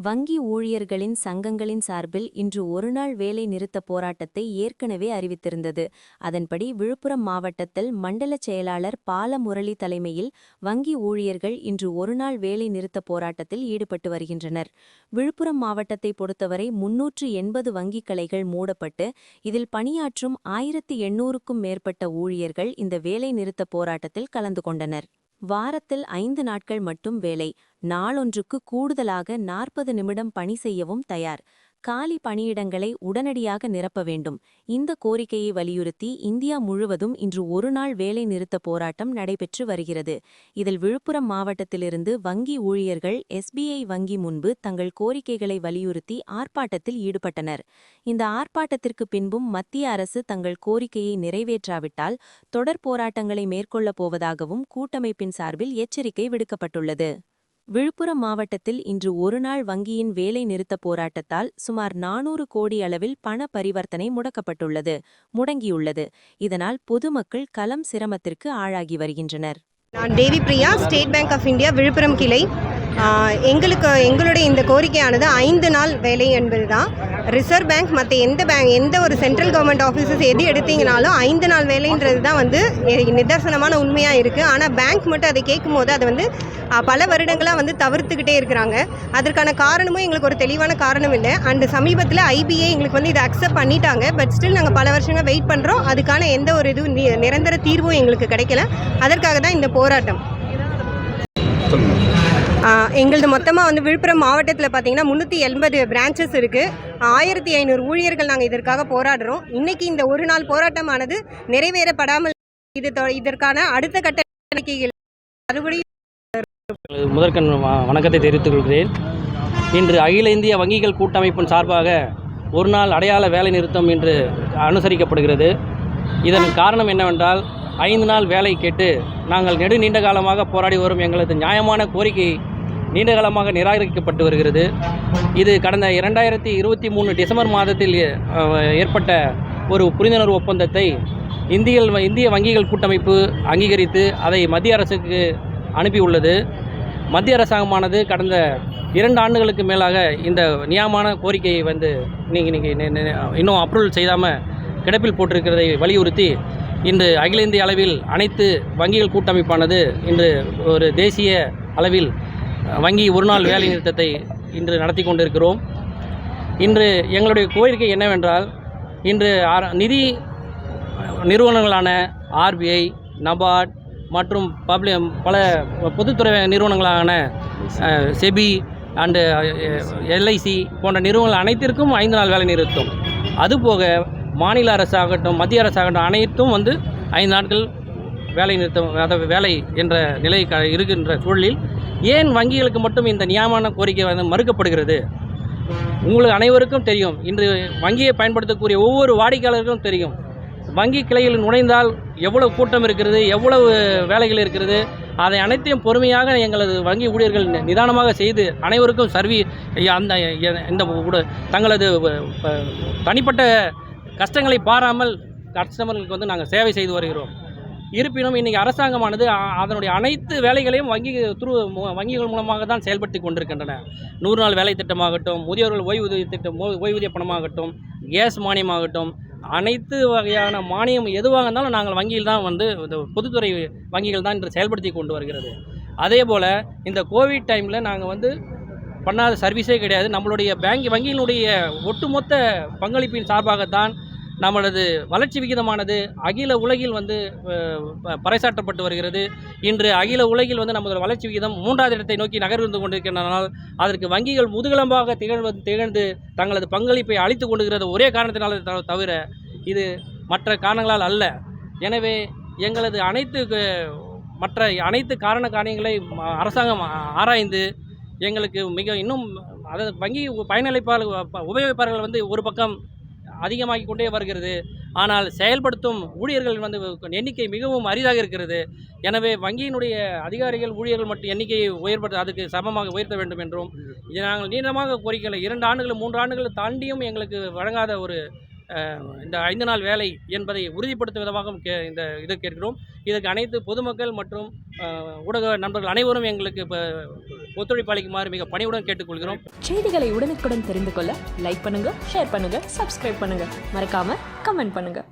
வங்கி ஊழியர்களின் சங்கங்களின் சார்பில் இன்று ஒருநாள் வேலை நிறுத்த போராட்டத்தை ஏற்கனவே அறிவித்திருந்தது. அதன்படி விழுப்புரம் மாவட்டத்தில் மண்டல செயலாளர் பாலமுரளி தலைமையில் வங்கி ஊழியர்கள் இன்று ஒருநாள் வேலை நிறுத்த போராட்டத்தில் ஈடுபட்டு வருகின்றனர். விழுப்புரம் மாவட்டத்தை பொறுத்தவரை முன்னூற்று எண்பது வங்கிக் கிளைகள் மூடப்பட்டு இதில் பணியாற்றும் ஆயிரத்தி எண்ணூறுக்கும் மேற்பட்ட ஊழியர்கள் இந்த வேலை நிறுத்த போராட்டத்தில் கலந்து கொண்டனர். வாரத்தில் ஐந்து நாட்கள் மட்டும் வேலை. நாளொன்றுக்கு கூடுதலாக நாற்பது நிமிடம் பணி செய்யவும் தயார். காலி பணியிடங்களை உடனடியாக நிரப்ப வேண்டும். இந்த கோரிக்கையை வலியுறுத்தி இந்தியா முழுவதும் இன்று ஒருநாள் வேலை நிறுத்த போராட்டம் நடைபெற்று வருகிறது. இதில் விழுப்புரம் மாவட்டத்திலிருந்து வங்கி ஊழியர்கள் எஸ்பிஐ வங்கி முன்பு தங்கள் கோரிக்கைகளை வலியுறுத்தி ஆர்ப்பாட்டத்தில் ஈடுபட்டனர். இந்த ஆர்ப்பாட்டத்திற்கு பின்பும் மத்திய அரசு தங்கள் கோரிக்கையை நிறைவேற்றாவிட்டால் தொடர் போராட்டங்களை மேற்கொள்ளப் போவதாகவும் கூட்டமைப்பின் சார்பில் எச்சரிக்கை விடுக்கப்பட்டுள்ளது. விழுப்புரம் மாவட்டத்தில் இன்று ஒருநாள் வங்கியின் வேலை நிறுத்த போராட்டத்தால் சுமார் நானூறு கோடி அளவில் பண பரிவர்த்தனை முடக்கப்பட்டுள்ளது முடங்கியுள்ளது. இதனால் பொதுமக்கள் களம் சிரமத்திற்கு ஆளாகி வருகின்றனர். நான் Devi Priya State Bank of India Viluppuram கிளை. எங்களுக்கு எங்களுடைய இந்த கோரிக்கையானது ஐந்து நாள் வேலை என்பது தான் ரிசர்வ் பேங்க் மற்ற எந்த பேங்க் எந்த ஒரு சென்ட்ரல் கவர்மெண்ட் ஆஃபீஸஸ் எது எடுத்தீங்கனாலும் ஐந்து நாள் வேலைன்றது தான் வந்து நிதர்சனமான உண்மையாக இருக்குது ஆனால் பேங்க் மட்டும் அதை கேட்கும் போது அதை வந்து பல வருடங்களாக வந்து தவிர்த்துக்கிட்டே இருக்கிறாங்க. அதற்கான காரணமும் எங்களுக்கு ஒரு தெளிவான காரணம் இல்லை. அண்டு சமீபத்தில் ஐபிஏ எங்களுக்கு வந்து இதை அக்செப்ட் பண்ணிட்டாங்க. பட் ஸ்டில் நாங்கள் பல வருஷங்கள் வெயிட் பண்ணுறோம் அதுக்கான எந்த ஒரு இதுவும் நி- நிரந்தர தீர்வும் எங்களுக்கு கிடைக்கல. அதற்காக தான் இந்த போராட்டம். எங்களது மொத்தமாக வந்து விழுப்புரம் மாவட்டத்தில் பார்த்தீங்கன்னா முந்நூற்றி எண்பது பிரான்ச்சஸ் இருக்குது ஆயிரத்தி ஐநூறு ஊழியர்கள் நாங்கள் இதற்காக போராடுறோம். இன்றைக்கி இந்த ஒரு நாள் போராட்டமானது நிறைவேறப்படாமல் இது தொ- இதற்கான அடுத்த கட்ட நடவடிக்கைகள் மறுபடியும் முதற்கண் வணக்கத்தை தெரிவித்துக் கொள்கிறேன். இன்று அகில இந்திய வங்கிகள் கூட்டமைப்பின் சார்பாக ஒரு நாள் அடையாள வேலை நிறுத்தம் இன்று அனுசரிக்கப்படுகிறது. இதன் காரணம் என்னவென்றால் ஐந்து நாள் வேலை கேட்டு நாங்கள் நெடு நீண்ட காலமாக போராடி வரும் எங்களது நியாயமான கோரிக்கை நீண்டகாலமாக நிராகரிக்கப்பட்டு வருகிறது. இது கடந்த இரண்டாயிரத்தி இருபத்தி மூணு டிசம்பர் மாதத்தில் ஏற்பட்ட ஒரு புரிந்துணர்வு ஒப்பந்தத்தை இந்திய இந்திய வங்கிகள் கூட்டமைப்பு அங்கீகரித்து அதை மத்திய அரசுக்கு அனுப்பியுள்ளது. மத்திய அரசாங்கமானது கடந்த இரண்டு ஆண்டுகளுக்கு மேலாக இந்த நியாயமான கோரிக்கையை வந்து நீங்கள் நீங்கள் இன்னும் அப்ரூவல் செய்யாமல் கிடப்பில் போட்டிருக்கிறதை வலியுறுத்தி இன்று அகில இந்திய அளவில் அனைத்து வங்கிகள் கூட்டமைப்பானது இன்று ஒரு தேசிய அளவில் வங்கி ஒரு நாள் வேலை நிறுத்தத்தை இன்று நடத்தி கொண்டிருக்கிறோம். இன்று எங்களுடைய கோரிக்கை என்னவென்றால் இன்று நிதி நிறுவனங்களான ஆர்பிஐ நபார்ட் மற்றும் பப்ளி பல பொதுத்துறை நிறுவனங்களான செபி அண்டு எல்ஐசி போன்ற நிறுவனங்கள் அனைத்திற்கும் ஐந்து நாள் வேலை நிறுத்தம். அதுபோக மாநில அரசாகட்டும் மத்திய அரசாகட்டும் அனைத்தும் வந்து ஐந்து நாட்கள் வேலை நிறுத்தம் அதாவது வேலை என்ற நிலை க இருக்கின்ற சூழலில் ஏன் வங்கிகளுக்கு மட்டும் இந்த நியமன கோரிக்கை வந்து மறுக்கப்படுகிறது? உங்களுக்கு அனைவருக்கும் தெரியும். இன்று வங்கியை பயன்படுத்தக்கூடிய ஒவ்வொரு வாடிக்கையாளருக்கும் தெரியும். வங்கி கிளையில் நுழைந்தால் எவ்வளவு கூட்டம் இருக்கிறது எவ்வளவு வேலைகள் இருக்கிறது அதை அனைத்தையும் பொறுமையாக எங்களது வங்கி ஊழியர்கள் நிதானமாக செய்து அனைவருக்கும் சர்வி அந்த இந்த தங்களது தனிப்பட்ட கஷ்டங்களை பாராமல் கஸ்டமர்களுக்கு வந்து நாங்கள் சேவை செய்து வருகிறோம். இருப்பினும் இன்றைக்கி அரசாங்கமானது அதனுடைய அனைத்து வேலைகளையும் வங்கி துரு மு- வங்கிகள் மூலமாக தான் செயல்பட்டு கொண்டிருக்கின்றன. நூறு நாள் வேலை திட்டமாகட்டும் முதியோர்கள் ஓய்வூதிய திட்டம் ஓய்வூதிய பணமாகட்டும் கேஸ் மானியமாகட்டும் அனைத்து வகையான மானியம் எதுவாக இருந்தாலும் நாங்கள் வங்கியில் தான் வந்து இந்த பொதுத்துறை வங்கிகள் தான் இன்று செயல்படுத்தி கொண்டு வருகிறது. அதே போல் இந்த கோவிட் டைமில் நாங்கள் வந்து பண்ணாத சர்வீஸே கிடையாது. நம்மளுடைய பேங்க் வங்கியினுடைய ஒட்டுமொத்த பங்களிப்பின் சார்பாகத்தான் நம்மளது வளர்ச்சி விகிதமானது அகில உலகில் வந்து ப- பறைசாற்றப்பட்டு வருகிறது. இன்று அகில உலகில் வந்து நமது வளர்ச்சி விகிதம் மூன்றாவது இடத்தை நோக்கி நகர்ந்து கொண்டிருக்கின்றனால் அதற்கு வங்கிகள் முதுகலம்பாக திகழ்வது திகழ்ந்து தங்களது பங்களிப்பை அளித்து கொண்டிருக்கிறது ஒரே காரணத்தினால் த- தவிர இது மற்ற காரணங்களால் அல்ல. எனவே எங்களது அனைத்து மற்ற அனைத்து காரண காரியங்களை அரசாங்கம் ஆராய்ந்து எங்களுக்கு மிக இன்னும் அதாவது வங்கி பயனளிப்பாளர் உபயோகிப்பாளர்கள் வந்து ஒரு பக்கம் அதிகமாகிக் கொண்டே வருகிறது. ஆனால் செயல்படுத்தும் ஊழியர்கள் வந்து எண்ணிக்கை மிகவும் அரிதாக இருக்கிறது. எனவே வங்கியினுடைய அதிகாரிகள் ஊழியர்கள் மட்டும் எண்ணிக்கையை உயர்படுத்த அதுக்கு சமமாக உயர்த்த வேண்டும் என்றும் இதை நாங்கள் நீண்டமாக கோரிக்கைகளை இரண்டு ஆண்டுகள் மூன்று ஆண்டுகள் தாண்டியும் எங்களுக்கு வழங்காத ஒரு இந்த ஐந்து நாள் வேலை என்பதை உறுதிப்படுத்தும் விதமாக கே இந்த இதை கேட்கிறோம். இதற்கு அனைத்து பொதுமக்கள் மற்றும் ஊடக நண்பர்கள் அனைவரும் எங்களுக்கு இப்போ ஒத்துழைப்பு அளிக்குமாறு மிக பணியுடன் கேட்டுக்கொள்கிறோம். செய்திகளை உடனுக்குடன் தெரிந்து கொள்ள லைக் பண்ணுங்க ஷேர் பண்ணுங்க சப்ஸ்கிரைப் பண்ணுங்க. மறக்காம கமெண்ட் பண்ணுங்க.